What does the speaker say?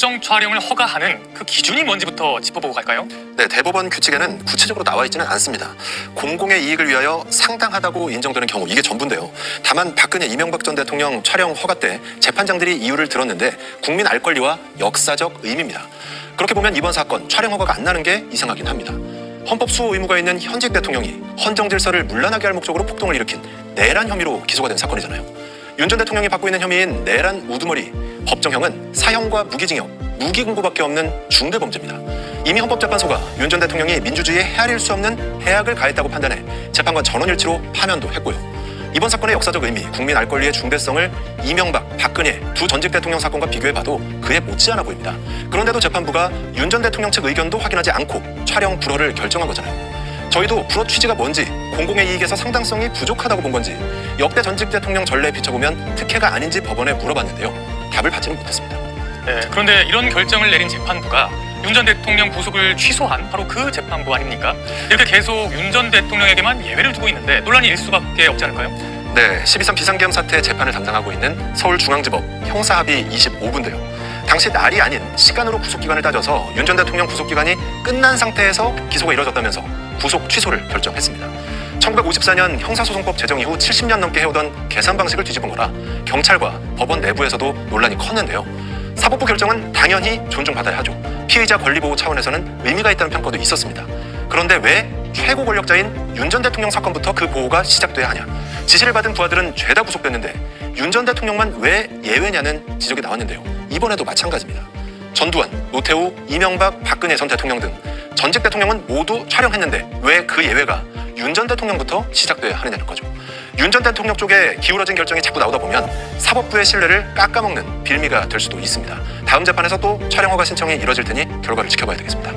법정 촬영을 허가하는 그 기준이 뭔지부터 짚어보고 갈까요? 네, 대법원 규칙에는 구체적으로 나와 있지는 않습니다. 공공의 이익을 위하여 상당하다고 인정되는 경우 이게 전부인데요. 다만 박근혜 이명박 전 대통령 촬영 허가 때 재판장들이 이유를 들었는데 국민 알 권리와 역사적 의미입니다. 그렇게 보면 이번 사건 촬영 허가가 안 나는 게 이상하긴 합니다. 헌법 수호 의무가 있는 현직 대통령이 헌정 질서를 문란하게 할 목적으로 폭동을 일으킨 내란 혐의로 기소가 된 사건이잖아요. 윤 전 대통령이 받고 있는 혐의인 내란 우두머리 법정형은 사형과 무기징역, 무기공고밖에 없는 중대범죄입니다. 이미 헌법재판소가 윤 전 대통령이 민주주의에 헤아릴 수 없는 해악을 가했다고 판단해 재판관 전원일치로 파면도 했고요. 이번 사건의 역사적 의미, 국민 알 권리의 중대성을 이명박, 박근혜 두 전직 대통령 사건과 비교해봐도 그에 못지않아 보입니다. 그런데도 재판부가 윤 전 대통령 측 의견도 확인하지 않고 촬영 불허를 결정한 거잖아요. 저희도 불허 취지가 뭔지, 공공의 이익에서 상당성이 부족하다고 본 건지, 역대 전직 대통령 전례에 비춰보면 특혜가 아닌지 법원에 물어봤는데요. 답을 받지는 못했습니다. 네, 그런데 이런 결정을 내린 재판부가 윤 전 대통령 구속을 취소한 바로 그 재판부 아닙니까? 이렇게 계속 윤 전 대통령에게만 예외를 두고 있는데 논란이 일 수밖에 없지 않을까요? 네, 12.3 비상계엄 사태 재판을 담당하고 있는 서울중앙지법 형사합의 25부인데요. 당시 날이 아닌 시간으로 구속기간을 따져서 윤 전 대통령 구속기간이 끝난 상태에서 기소가 이뤄졌다면서 구속 취소를 결정했습니다. 1954년 형사소송법 제정 이후 70년 넘게 해오던 계산 방식을 뒤집은 거라 경찰과 법원 내부에서도 논란이 컸는데요. 사법부 결정은 당연히 존중받아야 하죠. 피의자 권리 보호 차원에서는 의미가 있다는 평가도 있었습니다. 그런데 왜 최고 권력자인 윤 전 대통령 사건부터 그 보호가 시작돼야 하냐? 지시를 받은 부하들은 죄다 구속됐는데 윤 전 대통령만 왜 예외냐는 지적이 나왔는데요. 이번에도 마찬가지입니다. 전두환, 노태우, 이명박, 박근혜 전 대통령 등 전직 대통령은 모두 촬영했는데 왜 그 예외가 윤 전 대통령부터 시작돼야 하느냐는 거죠. 윤 전 대통령 쪽에 기울어진 결정이 자꾸 나오다 보면 사법부의 신뢰를 깎아먹는 빌미가 될 수도 있습니다. 다음 재판에서 또 촬영 허가 신청이 이뤄질 테니 결과를 지켜봐야 되겠습니다.